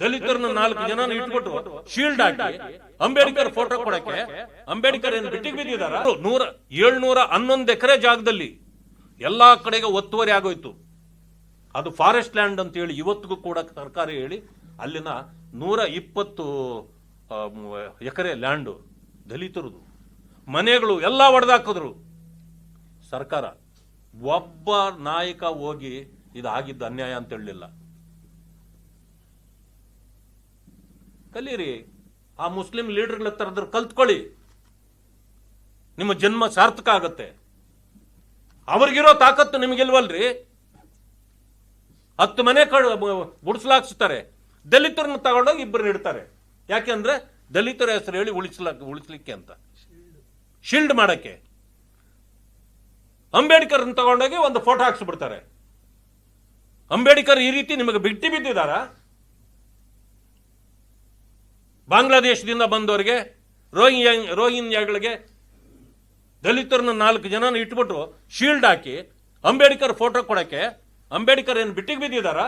ದಲಿತರನ್ನ ನಾಲ್ಕು ಜನ ಇಟ್ಬಿಟ್ಟು ಶೀಲ್ಡ್ ಹಾಕಿ ಅಂಬೇಡ್ಕರ್ ಫೋಟೋ ಕೊಡಕ್ಕೆ ಅಂಬೇಡ್ಕರ್ ಏನ್ ಬಿಟ್ಟಿಗೆ ಬಿದ್ದಿದಾರ ನೂರ ಏಳ್ನೂರ ಹನ್ನೊಂದು ಎಕರೆ ಜಾಗದಲ್ಲಿ ಎಲ್ಲಾ ಕಡೆಗೆ ಒತ್ತುವರಿ ಆಗೋಯ್ತು. ಅದು ಫಾರೆಸ್ಟ್ ಲ್ಯಾಂಡ್ ಅಂತ ಹೇಳಿ ಇವತ್ತಿಗೂ ಕೂಡ ಸರ್ಕಾರ ಹೇಳಿ ಅಲ್ಲಿನ ನೂರ ಇಪ್ಪತ್ತು ಎಕರೆ ಲ್ಯಾಂಡು ದಲಿತರದು. ಮನೆಗಳು ಎಲ್ಲ ಒಡೆದಾಕಿದ್ರು. ಸರ್ಕಾರ ಒಬ್ಬ ನಾಯಕ ಹೋಗಿ ಇದಾಗಿದ್ದ ಅನ್ಯಾಯ ಅಂತ ಹೇಳಲಿಲ್ಲ. ಕಲೀರಿ. ಆ ಮುಸ್ಲಿಂ ಲೀಡರ್ಗಳ ಹತ್ರದ್ರ ಕಲ್ತ್ಕೊಳ್ಳಿ. ನಿಮ್ಮ ಜನ್ಮ ಸಾರ್ಥಕ ಆಗತ್ತೆ. ಅವ್ರಿಗಿರೋ ತಾಕತ್ತು ನಿಮಗಿಲ್ವಲ್ರಿ? ಹತ್ತು ಮನೆ ಕಳ್ ಗುಡಿಸ್ಲಾಕ್ಸ್ತಾರೆ. ದಲಿತರನ್ನ ತಗೊಂಡೋಗಿ ಇಬ್ಬರು ಇಡ್ತಾರೆ ಯಾಕೆಂದ್ರೆ ದಲಿತರ ಹೆಸರು ಹೇಳಿ ಉಳಿಸ್ಲಾಕ್ ಉಳಿಸ್ಲಿಕ್ಕೆ ಅಂತ. ಶೀಲ್ಡ್ ಮಾಡಕ್ಕೆ. ಅಂಬೇಡ್ಕರ್ ತಗೊಂಡೋಗಿ ಒಂದು ಫೋಟೋ ಹಾಕ್ಸ್ಬಿಡ್ತಾರೆ. ಅಂಬೇಡ್ಕರ್ ಈ ರೀತಿ ನಿಮಗೆ ಬಿಟ್ಟಿ ಬಿದ್ದಿದಾರ ಬಾಂಗ್ಲಾದೇಶದಿಂದ ಬಂದವರಿಗೆ ರೋಹಿಂಗ್ಯಾ, ರೋಹಿಂಗ್ಯಾಗಳಿಗೆ ದಲಿತರನ್ನ ನಾಲ್ಕು ಜನನ ಇಟ್ಬಿಟ್ಟು ಶೀಲ್ಡ್ ಹಾಕಿ ಅಂಬೇಡ್ಕರ್ ಫೋಟೋ ಕೊಡೋಕ್ಕೆ. ಅಂಬೇಡ್ಕರ್ ಏನು ಬಿಟ್ಟಿಗೆ ಬಿದ್ದಿದಾರ